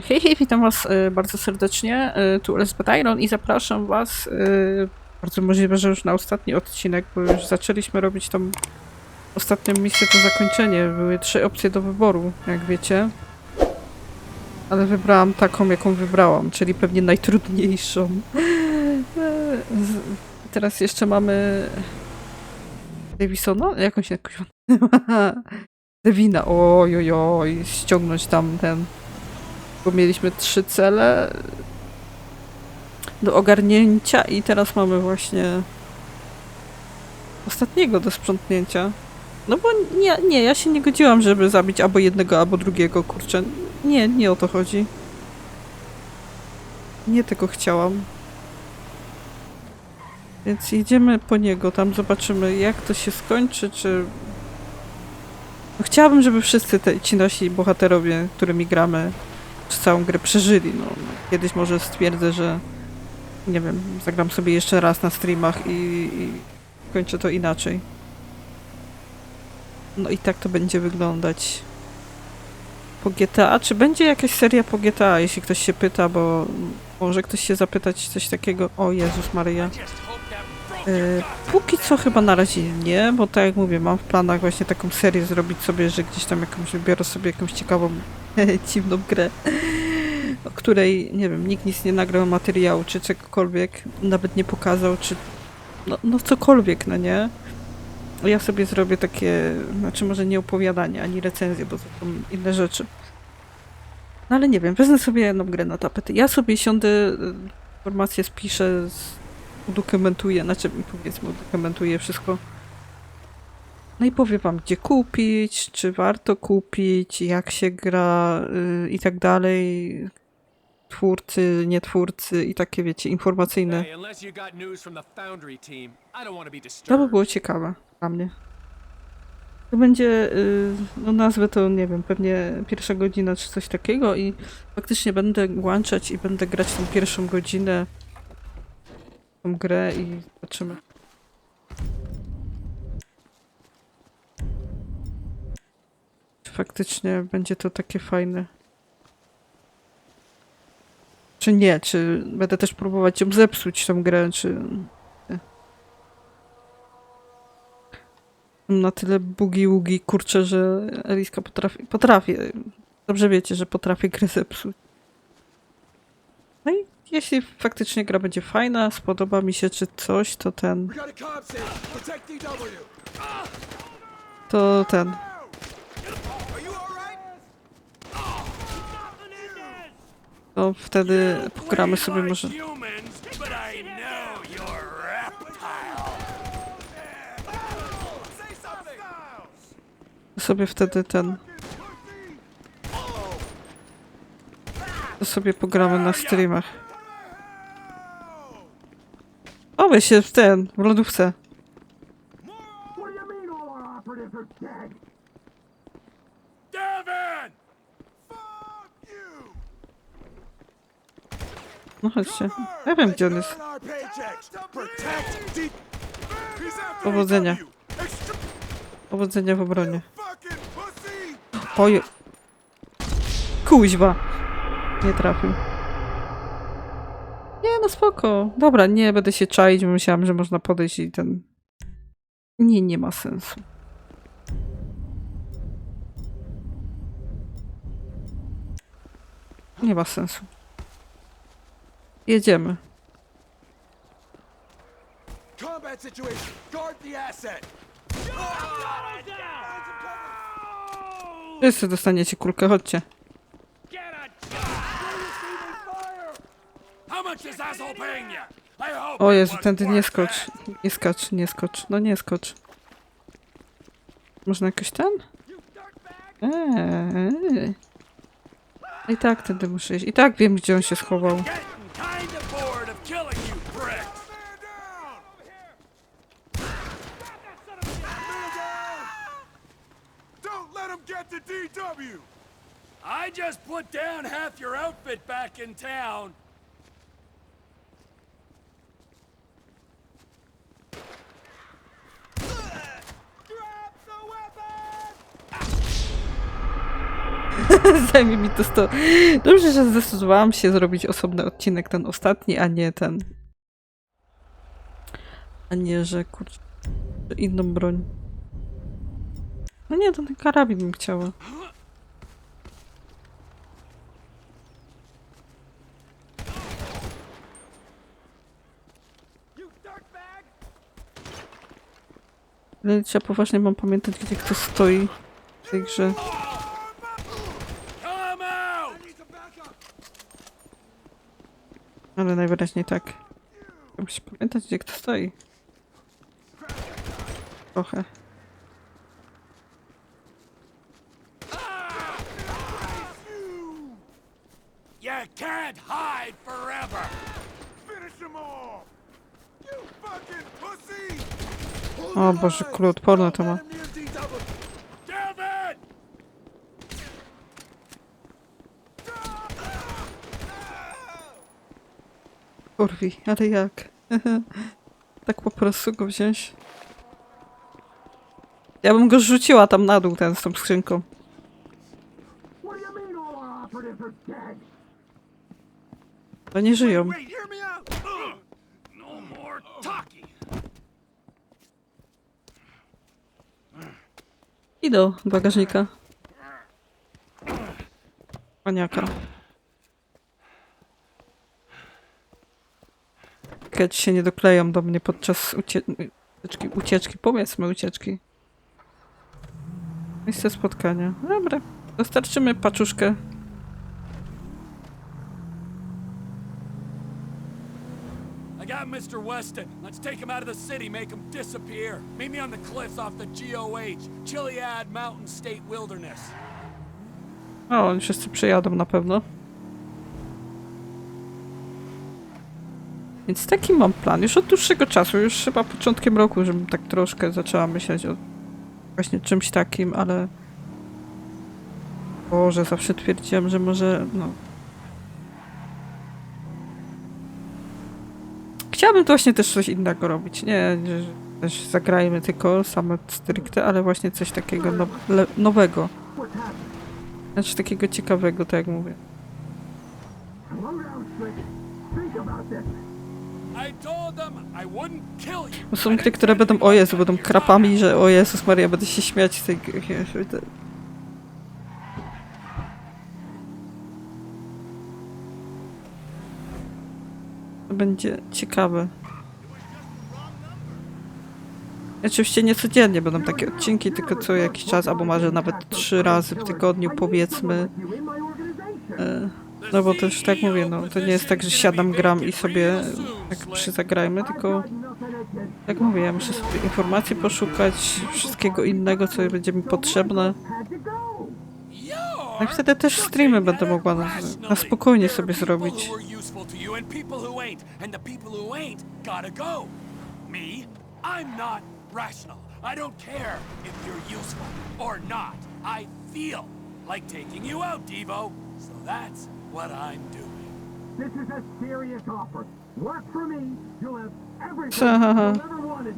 Hej, hej, witam was e, bardzo serdecznie. E, Tu Elizabeth Iron i zapraszam was e, bardzo możliwe, że już na ostatni odcinek, bo już zaczęliśmy robić tą ostatnią misję, to zakończenie. Były trzy opcje do wyboru, jak wiecie. Ale wybrałam taką, jaką wybrałam, czyli pewnie najtrudniejszą. Teraz jeszcze mamy Davisona? Jak on się jakoś Devina, oj, oj, oj, ściągnąć tam ten bo mieliśmy trzy cele do ogarnięcia i teraz mamy właśnie ostatniego do sprzątnięcia. No bo nie, nie, ja się nie godziłam, żeby zabić albo jednego, albo drugiego, kurczę. Nie, nie o to chodzi. Nie tego chciałam. Więc jedziemy po niego, tam zobaczymy jak to się skończy, czy... No, chciałabym, żeby wszyscy te, ci nasi bohaterowie, którymi gramy, przez całą grę przeżyli. No, kiedyś może stwierdzę, że nie wiem, zagram sobie jeszcze raz na streamach i, i kończę to inaczej. No i tak to będzie wyglądać po GTA. Czy będzie jakaś seria po GTA, jeśli ktoś się pyta, bo może ktoś się zapytać coś takiego. O Jezus Maryja. E, póki co chyba na razie nie, bo tak jak mówię, mam w planach właśnie taką serię zrobić sobie, że gdzieś tam jakąś wybiorę sobie jakąś ciekawą, dziwną grę, o której, nie wiem, nikt nic nie nagrał materiału, czy czegokolwiek, nawet nie pokazał, czy no, no cokolwiek, no nie? Ja sobie zrobię takie, znaczy może nie opowiadanie, ani recenzję, bo to są inne rzeczy. No ale nie wiem, wezmę sobie jedną grę na tapety. Ja sobie siądę, y, informacje spiszę, udokumentuję, znaczy powiedzmy udokumentuję wszystko. No i powiem wam, gdzie kupić, czy warto kupić, jak się gra y, i tak dalej. Twórcy, nie twórcy i takie wiecie, informacyjne. To by było ciekawe dla mnie. To będzie, y, no nazwę to nie wiem, pewnie pierwsza godzina czy coś takiego i faktycznie będę włączać i będę grać tą pierwszą godzinę tą grę i zobaczymy. Czy faktycznie będzie to takie fajne. Czy nie, czy będę też próbować ją zepsuć tą grę, czy na tyle bugi-ługi, kurczę, że Eliska potrafi, potrafi. Dobrze wiecie, że potrafię grę zepsuć. No jeśli faktycznie gra będzie fajna, spodoba mi się czy coś, to ten, to ten. To wtedy pogramy sobie może. Sobie wtedy ten. To sobie pogramy na streamach. O, się w ten, w lodówce. No chodźcie. Ja wiem, gdzie on jest. Powodzenia. Powodzenia w obronie. Oje. Kuźwa. Nie trafił. Spoko. Dobra, nie będę się czaić, bo myślałam, że można podejść i ten... Nie, nie ma sensu. Nie ma sensu. Jedziemy. Combat situation. Guard the asset. Wszyscy dostaniecie kulkę, chodźcie. O Jezu, tędy nie skocz. Nie skacz, nie skocz. No nie skocz. Można jakoś ten? Eee. I tak tędy muszę iść. I tak wiem, gdzie on się schował. I just put down half your outfit back in town. Zajmie mi to 100. Dobrze, że zdecydowałam się zrobić osobny odcinek, ten ostatni, a nie ten. A nie, że kurczę, inną broń. No nie, to ten karabin bym chciała. Ale trzeba poważnie mam pamiętać, gdzie kto stoi w tej grze. Come out! Ale najwyraźniej tak. Muszę pamiętać, gdzie kto stoi. Trochę. You can't hide forever! Finish them all! You fucking pussy! O Boże, kuloodporne to ma. Kurwi, ale jak? tak po prostu go wziąć? Ja bym go rzuciła tam na dół, ten z tą skrzynką. To nie żyją. Out! Ugh. No! I do bagażnika. Paniaka. Kiedy się nie dokleją do mnie podczas ucie ucieczki, ucieczki, powiedzmy ucieczki. Miejsce spotkania. Dobra. Dostarczymy paczuszkę. I got Mr. Weston. Let's take him out of the city, make him disappear. Meet me on the cliffs off the GOH, Chiliad Mountain State Wilderness. O, oni wszyscy przyjadą na pewno. Więc taki mam plan. Już od dłuższego czasu, już chyba początkiem roku, żebym tak troszkę zaczęła myśleć o właśnie czymś takim, ale Boże, zawsze twierdziłam, że może, no... Chciałabym to właśnie też coś innego robić. Nie, też zagrajmy tylko same stricte, ale właśnie coś takiego no, nowego. Znaczy takiego ciekawego, tak jak mówię. Bo są gry, które będą, o Jezu, będą krapami, że o Jezus Maria, będę się śmiać z tej gry. Będzie ciekawe. Oczywiście nie codziennie będą takie odcinki, tylko co jakiś czas, albo może nawet trzy razy w tygodniu, powiedzmy. You No bo też tak mówię, no to nie jest tak, że siadam, gram i sobie tak przy zagrajmy, tylko jak mówię, ja muszę sobie informacji poszukać, wszystkiego innego, co będzie mi potrzebne. i wtedy też streamy będę mogła na, na spokojnie sobie zrobić. I don't care if you're useful or not. I feel like taking you out, Devo. So that's what I'm doing. This is a serious offer. Work for me. You'll have everything Sure. you've ever wanted.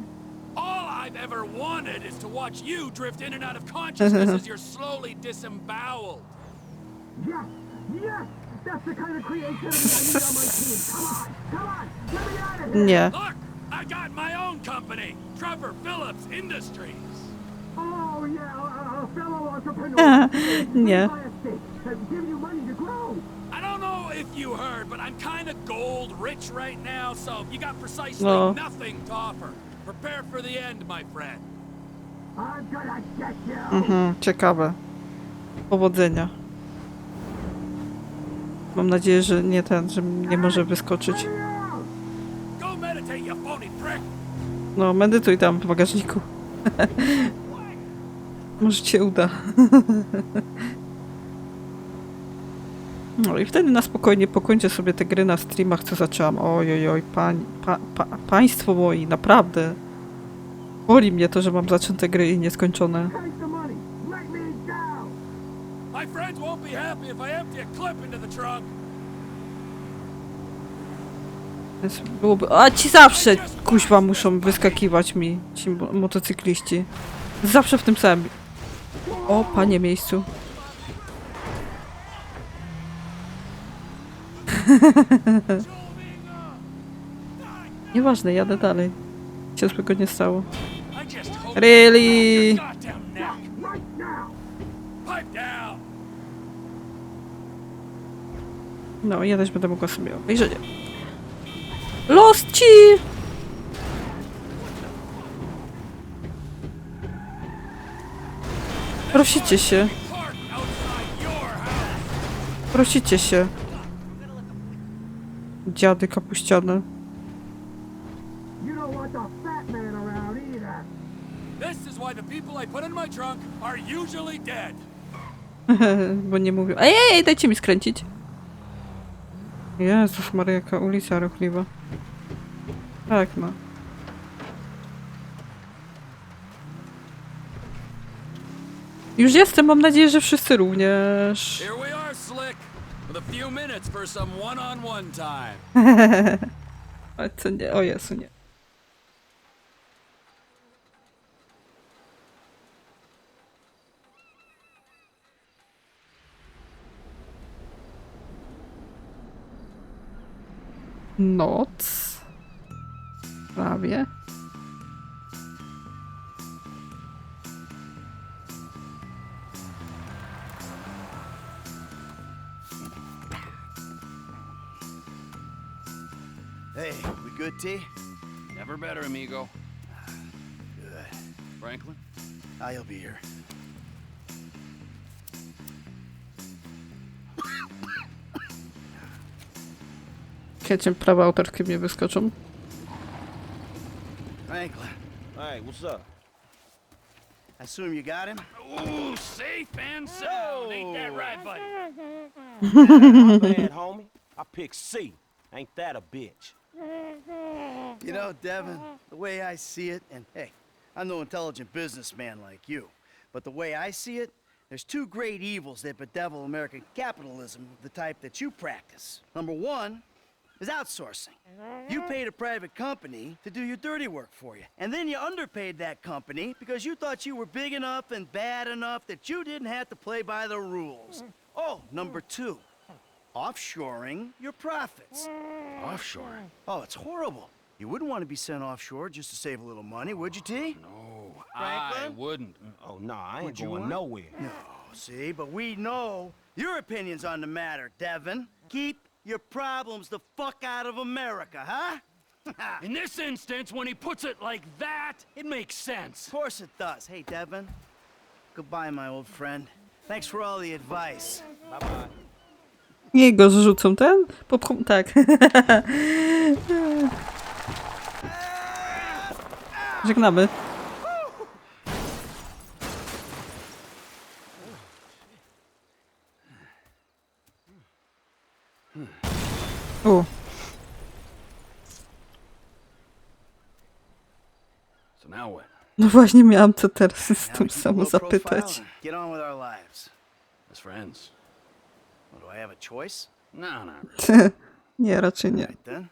All I've ever wanted is to watch you drift in and out of consciousness as you're slowly disemboweled. Yes, yes. That's the kind of creativity I need on my team. Come on, come on. Get me out of here. Nie. Look, I got my own company, Trevor Phillips Industries. Oh yeah, a, a fellow entrepreneur. Nie. My estate has given you money to grow. Don't know if you heard, but I'm kind of gold rich right now, so you got precisely No. nothing to offer. Prepare for the end, my friend. I'm gonna get you. Mhm, ciekawe. Powodzenia. Mam nadzieję, że nie ten, że nie może wyskoczyć. No, medytuj tam w bagażniku. Może cię uda. No i wtedy na spokojnie pokończę sobie te gry na streamach, co zaczęłam. Oj, oj, pań, pa, pa, państwo moi, naprawdę. Boli mnie to, że mam zaczęte gry i nieskończone. Take the money. Let me down. My friends won't be happy if I empty a clip into the trunk. Więc byłoby... A ci zawsze, kuźwa, muszą wyskakiwać mi, ci mo- motocykliści. Zawsze w tym samym... O, panie miejscu. Nieważne, jadę dalej. Nic złego nie stało. Really? No, ja też będę mogła sobie obejrzeć. Los ci! Prosicie się, prosicie się. Dziady kapuściane. Bo nie mówią. Ej, ej, dajcie mi skręcić. Jezus Maria, jaka ulica ruchliwa. Tak no. Już jestem, mam nadzieję, że wszyscy również. Here we. With a few minutes for some one-on-one time. Ale co nie, o Jezu, nie. Good, T? Never better, amigo. Good. Franklin? Ah, I'll be here. Kiecie prawa autorskie mnie wyskoczą. Franklin. Hey, what's up? I assume you got him? Ooh, safe and sound. Ain't that right, buddy? My bad, homie. I picked C. Ain't that a bitch? You know, Devin, the way I see it, and hey, I'm no intelligent businessman like you, but the way I see it, there's two great evils that bedevil American capitalism the type that you practice. Number one is outsourcing. You paid a private company to do your dirty work for you, and then you underpaid that company because you thought you were big enough and bad enough that you didn't have to play by the rules. Oh, number two, offshoring your profits. Offshore. Oh, it's horrible. You wouldn't want to be sent offshore just to save a little money, would you, T? Oh, no, I Franklin? wouldn't. Oh, no, I ain't Would you going want? nowhere. No, see, but we know your opinions on the matter, Devin. Keep your problems the fuck out of America, huh? In this instance, when he puts it like that, it makes sense. Of course it does. Hey, Devin. Goodbye, my old friend. Thanks for all the advice. Bye-bye. Nie go zrzucą ten? Popchą, tak. Żegnamy. U, no właśnie miałam co teraz z tym samo zapytać. As friends? Well, do I have a choice? No, not really. Nie, raczej nie. Right then.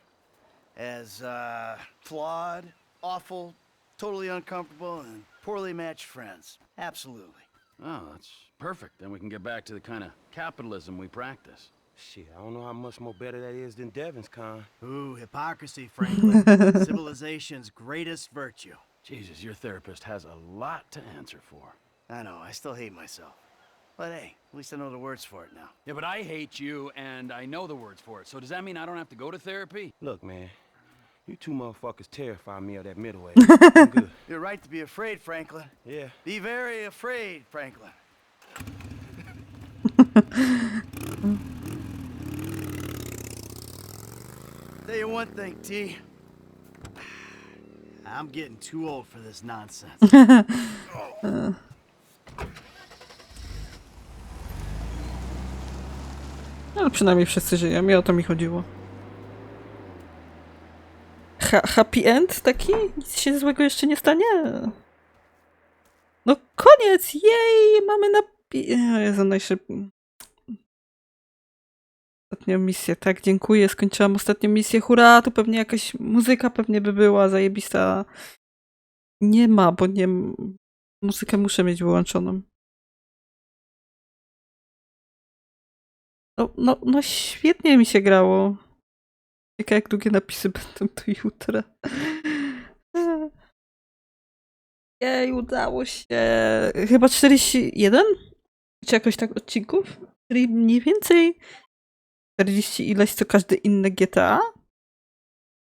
As uh, flawed, awful, totally uncomfortable, and poorly matched friends. Absolutely. Oh, that's perfect. Then we can get back to the kind of capitalism we practice. Shit, I don't know how much more better that is than Devin's con. Ooh, hypocrisy, Franklin. Civilization's greatest virtue. Jesus, your therapist has a lot to answer for. I know, I still hate myself. But hey, at least I know the words for it now. Yeah, but I hate you, and I know the words for it. So does that mean I don't have to go to therapy? Look, man, you two motherfuckers terrify me of that middleweight. I'm good. You're right to be afraid, Franklin. Yeah. Be very afraid, Franklin. Tell you one thing, T. I'm getting too old for this nonsense. Ale oh. Przynajmniej wszyscy żyją i o to mi chodziło. Ha happy end taki? Nic się złego jeszcze nie stanie? No koniec! Jej! Mamy na... Jezu, najszyb... Ostatnią misję, tak, dziękuję. Skończyłam ostatnią misję. Hurra! Tu pewnie jakaś muzyka pewnie by była zajebista. Nie ma, bo nie... Muzykę muszę mieć wyłączoną. No, no, no świetnie mi się grało. Ciekawe jak długie napisy będą do jutra. Jej, udało się. Chyba 41? Czy jakoś tak odcinków? Czyli mniej więcej 40 ileś co każde inne GTA?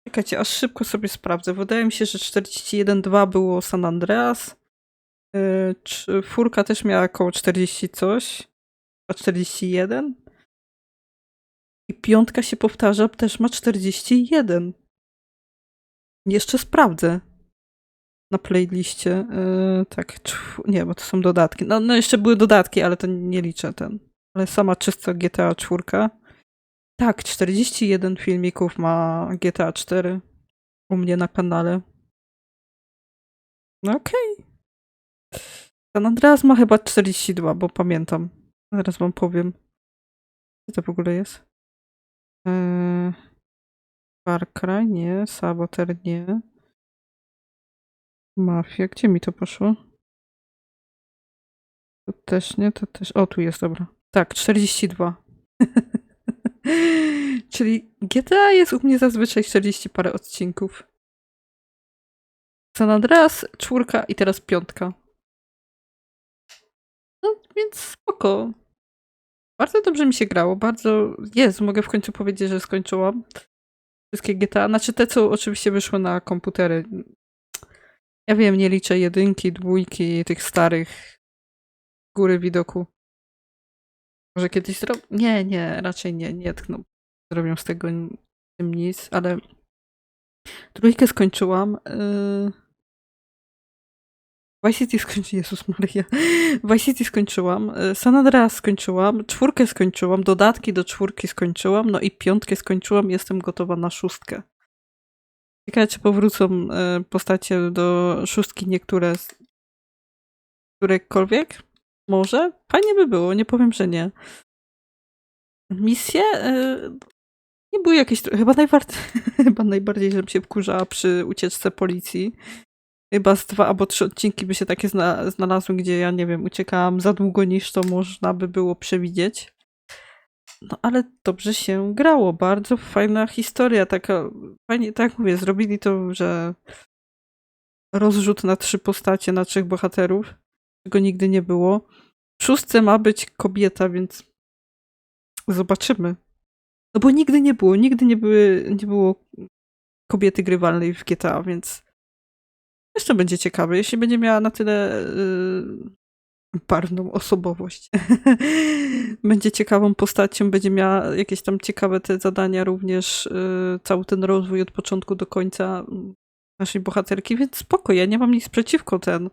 Czekajcie, aż szybko sobie sprawdzę. Wydaje mi się, że 41.2 było San Andreas. Yy, czy furka też miała około 40 coś. A 41? I piątka się powtarza, też ma 41. Jeszcze sprawdzę na playliście. Yy, tak, nie, bo to są dodatki. No, no jeszcze były dodatki, ale to nie liczę ten. Ale sama czysto GTA 4. Tak, 41 filmików ma GTA 4 u mnie na kanale. No okej. San Andreas ma chyba 42, bo pamiętam. Zaraz wam powiem. Co to w ogóle jest? Eee, Far Cry? Nie. Saboter? Nie. Mafia. Gdzie mi to poszło? To też nie, to też... O, tu jest, dobra. Tak, 42. Czyli GTA jest u mnie zazwyczaj 40 parę odcinków. San Andreas, czwórka i teraz piątka. No, więc spoko. Bardzo dobrze mi się grało, bardzo... Jest, mogę w końcu powiedzieć, że skończyłam wszystkie GTA. Znaczy te, co oczywiście wyszły na komputery. Ja wiem, nie liczę jedynki, dwójki, tych starych góry widoku. Może kiedyś zrobię? Nie, nie, raczej nie, nie tkną. Zrobią z tego tym nic, ale trójkę skończyłam. Yy... Vice City skończyłam, Jezus Maria. Vice City skończyłam, yy, San Andreas skończyłam, czwórkę skończyłam, dodatki do czwórki skończyłam, no i piątkę skończyłam, jestem gotowa na szóstkę. Ciekawe, czy powrócą yy, postacie do szóstki niektóre z którekolwiek? Może? Fajnie by było, nie powiem, że nie. Misje y, nie były jakieś. Chyba, najbardziej, chyba najbardziej, żebym się wkurzała przy ucieczce policji. Chyba z dwa albo trzy odcinki by się takie zna, znalazły, gdzie ja nie wiem, uciekałam za długo niż to można by było przewidzieć. No ale dobrze się grało. Bardzo fajna historia. Taka fajnie, tak jak mówię, zrobili to, że rozrzut na trzy postacie, na trzech bohaterów, czego nigdy nie było. W szóstce ma być kobieta, więc zobaczymy. No bo nigdy nie było, nigdy nie, były, nie było kobiety grywalnej w GTA, więc jeszcze będzie ciekawe, jeśli będzie miała na tyle yy, barwną osobowość. będzie ciekawą postacią, będzie miała jakieś tam ciekawe te zadania również, yy, cały ten rozwój od początku do końca mm, naszej bohaterki, więc spoko, ja nie mam nic przeciwko ten.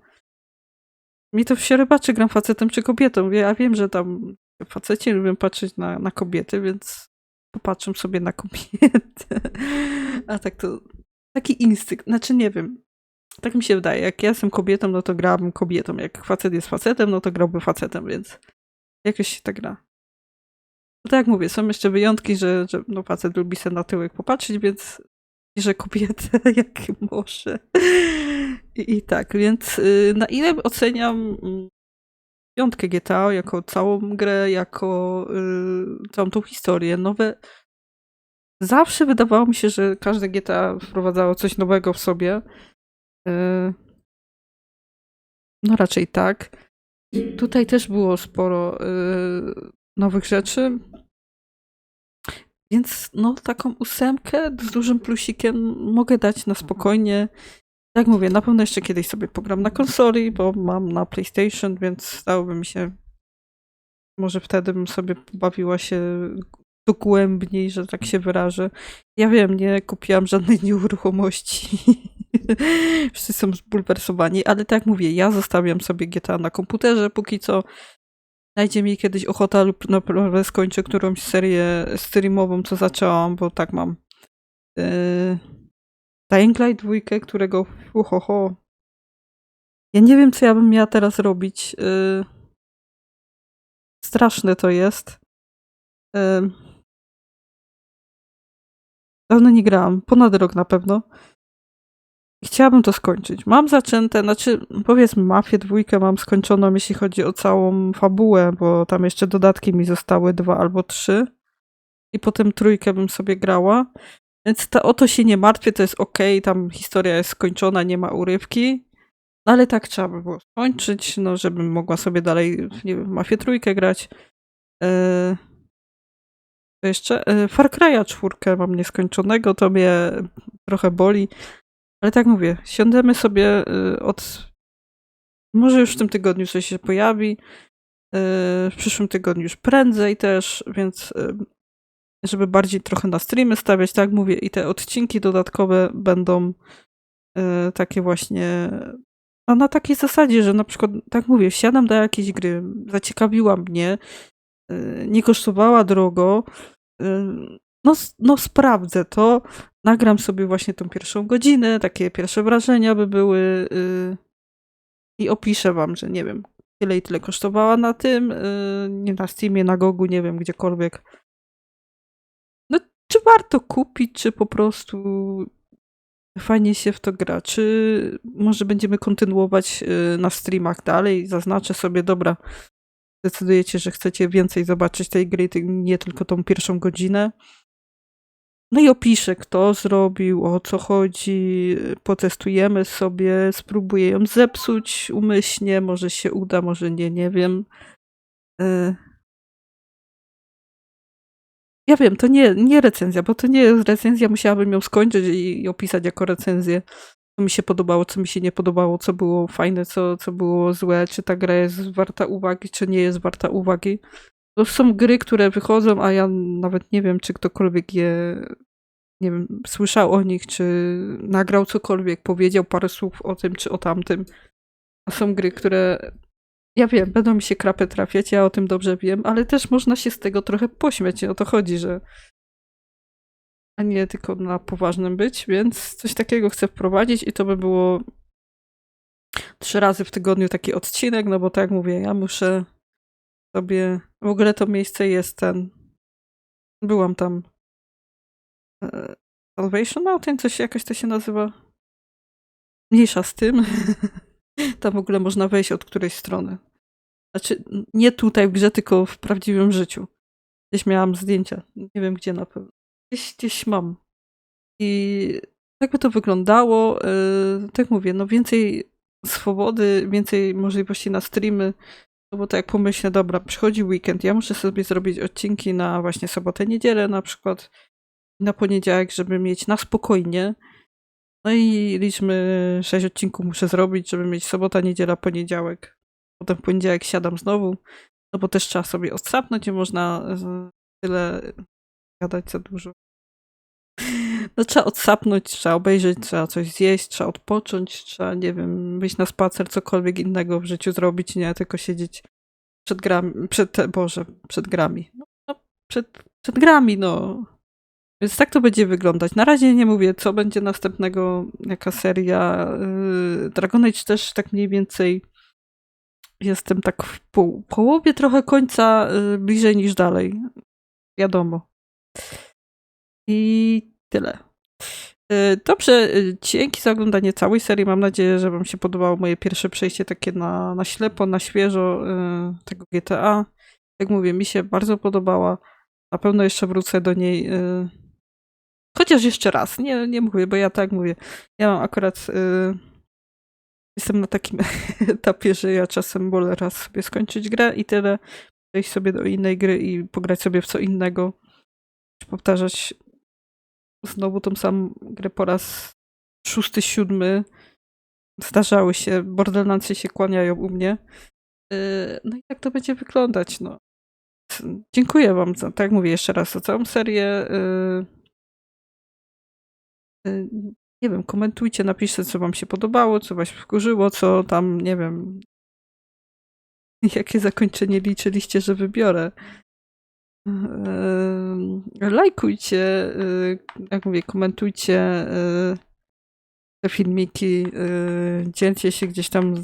Mi to się rybaczy, gram facetem czy kobietą. Ja wiem, że tam faceci lubią patrzeć na, na kobiety, więc popatrzę sobie na kobietę. A tak to taki instynkt, znaczy nie wiem. Tak mi się wydaje, jak ja jestem kobietą, no to grałabym kobietą. Jak facet jest facetem, no to grałby facetem, więc jakoś się tak gra. No tak jak mówię, są jeszcze wyjątki, że, że no facet lubi sobie na tyłek popatrzeć, więc bierze kobietę jak może. I, i tak, więc y, na ile oceniam mm, piątkę GTA jako całą grę, jako y, całą tą historię, nowe. Zawsze wydawało mi się, że każde GTA wprowadzało coś nowego w sobie. Y, no raczej tak. Tutaj też było sporo y, nowych rzeczy. Więc no taką ósemkę z dużym plusikiem mogę dać na spokojnie. Jak mówię, na pewno jeszcze kiedyś sobie pogram na konsoli, bo mam na PlayStation, więc dałoby mi się. Może wtedy bym sobie pobawiła się dogłębniej, że tak się wyrażę. Ja wiem, nie kupiłam żadnej nieruchomości. Wszyscy są zbulwersowani, ale tak jak mówię, ja zostawiam sobie GTA na komputerze póki co. Znajdzie mi kiedyś ochota lub naprawdę skończę którąś serię streamową, co zaczęłam, bo tak mam. Yy... Dying Light 2, którego uhoho. Ja nie wiem, co ja bym miała teraz robić. Yy... Straszne to jest. Yy... Dawno nie grałam. Ponad rok na pewno. I chciałabym to skończyć. Mam zaczęte, znaczy powiedzmy Mafię dwójkę mam skończoną, jeśli chodzi o całą fabułę, bo tam jeszcze dodatki mi zostały dwa albo trzy. I potem trójkę bym sobie grała. Więc o to się nie martwię, to jest okej, tam historia jest skończona, nie ma urywki. No ale tak trzeba by było skończyć, no żebym mogła sobie dalej, nie wiem, Mafię trójkę grać. Eee, jeszcze e, Far Cry'a czwórkę mam nieskończonego, to mnie trochę boli. Ale tak mówię, siądziemy sobie y, od. Może już w tym tygodniu coś się pojawi. y, W przyszłym tygodniu już prędzej też, więc y, żeby bardziej trochę na streamy stawiać, tak mówię, i te odcinki dodatkowe będą takie właśnie. A na takiej zasadzie, że na przykład, tak mówię, wsiadam do jakiejś gry, zaciekawiła mnie, nie kosztowała drogo. No, no sprawdzę to, nagram sobie właśnie tą pierwszą godzinę, takie pierwsze wrażenia by były y, i opiszę wam, że nie wiem, tyle i tyle kosztowała na tym, y, nie na Steamie, na Gogu, nie wiem, gdziekolwiek. No, czy warto kupić, czy po prostu fajnie się w to gra, czy może będziemy kontynuować y, na streamach dalej, zaznaczę sobie, dobra, decydujecie, że chcecie więcej zobaczyć tej gry, nie tylko tą pierwszą godzinę, no i opiszę, kto zrobił, o co chodzi, potestujemy sobie, spróbuję ją zepsuć umyślnie, może się uda, może nie, nie wiem. E, Ja wiem, to nie, nie recenzja, bo to nie jest recenzja, musiałabym ją skończyć i, opisać jako recenzję, co mi się podobało, co mi się nie podobało, co było fajne, co, co było złe, czy ta gra jest warta uwagi, czy nie jest warta uwagi. To są gry, które wychodzą, a ja nawet nie wiem, czy ktokolwiek je, nie wiem, słyszał o nich, czy nagrał cokolwiek, powiedział parę słów o tym, czy o tamtym. A są gry, które, ja wiem, będą mi się krapy trafiać, ja o tym dobrze wiem, ale też można się z tego trochę pośmiać, nie o to chodzi, że a nie tylko na poważnym być, więc coś takiego chcę wprowadzić i to by było trzy razy w tygodniu taki odcinek, no bo tak jak mówię, ja muszę sobie, w ogóle to miejsce jest ten, byłam tam, e, Salvation Mountain, coś jakoś to się nazywa. Mniejsza z tym. Tam w ogóle można wejść od którejś strony. Znaczy, nie tutaj w grze, tylko w prawdziwym życiu. Gdzieś miałam zdjęcia. Nie wiem gdzie na pewno. Gdzieś, gdzieś mam. I tak by to wyglądało. Yy, tak mówię, no więcej swobody, więcej możliwości na streamy. No bo tak jak pomyślę, dobra, przychodzi weekend, ja muszę sobie zrobić odcinki na właśnie sobotę, niedzielę na przykład na poniedziałek, żeby mieć na spokojnie. No i liczmy, sześć odcinków muszę zrobić, żeby mieć sobota, niedziela, poniedziałek. Potem w poniedziałek siadam znowu, no bo też trzeba sobie odsapnąć, nie można tyle gadać za dużo. No trzeba odsapnąć, trzeba obejrzeć, trzeba coś zjeść, trzeba odpocząć, trzeba, nie wiem, wyjść na spacer, cokolwiek innego w życiu zrobić, nie tylko siedzieć przed grami, przed, Boże, przed grami. No, no przed, przed grami, no. Więc tak to będzie wyglądać. Na razie nie mówię, co będzie następnego, jaka seria. Yy, Dragon Age też tak mniej więcej jestem tak w pół, połowie trochę końca yy, bliżej niż dalej. Wiadomo. I tyle. Yy, Dobrze, yy, dzięki za oglądanie całej serii. Mam nadzieję, że Wam się podobało moje pierwsze przejście takie na, na ślepo, na świeżo yy, tego GTA. Jak mówię, mi się bardzo podobała. Na pewno jeszcze wrócę do niej. Chociaż jeszcze raz, nie, nie mówię, bo ja tak mówię. Ja mam akurat. y, jestem na takim etapie, że ja czasem wolę raz sobie skończyć grę i tyle. Przejść sobie do innej gry i pograć sobie w co innego. Powtarzać znowu tą samą grę po raz szósty, siódmy. Zdarzały się, borderlandsy się kłaniają u mnie. Y, No i tak to będzie wyglądać, no. Dziękuję wam za, tak jak mówię jeszcze raz, za całą serię. y, Y, Nie wiem, komentujcie, napiszcie, co wam się podobało, co was wkurzyło, co tam, nie wiem, jakie zakończenie liczyliście, że wybiorę. Ym, Lajkujcie, y, jak mówię, komentujcie y, te filmiki, dzielcie się gdzieś tam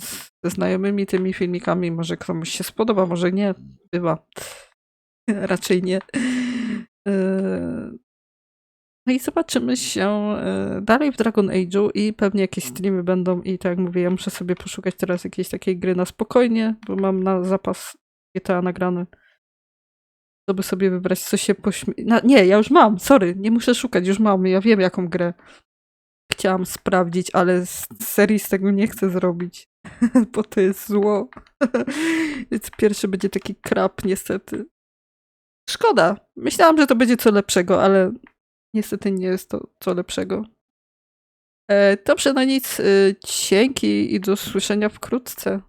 ze znajomymi tymi filmikami, może komuś się spodoba, może nie, bywa. Raczej nie. No i zobaczymy się e, dalej w Dragon Age'u i pewnie jakieś streamy będą i tak jak mówię, ja muszę sobie poszukać teraz jakiejś takiej gry na spokojnie, bo mam na zapas GTA nagrany. To by sobie wybrać, co się pośmie... Na, nie, ja już mam, sorry, nie muszę szukać, już mam, ja wiem jaką grę chciałam sprawdzić, ale z serii z tego nie chcę zrobić, bo to jest zło. Więc pierwszy będzie taki krap, niestety. Szkoda. Myślałam, że to będzie co lepszego, ale niestety nie jest to co lepszego. E, dobrze, no nic. E, dzięki i do słyszenia wkrótce.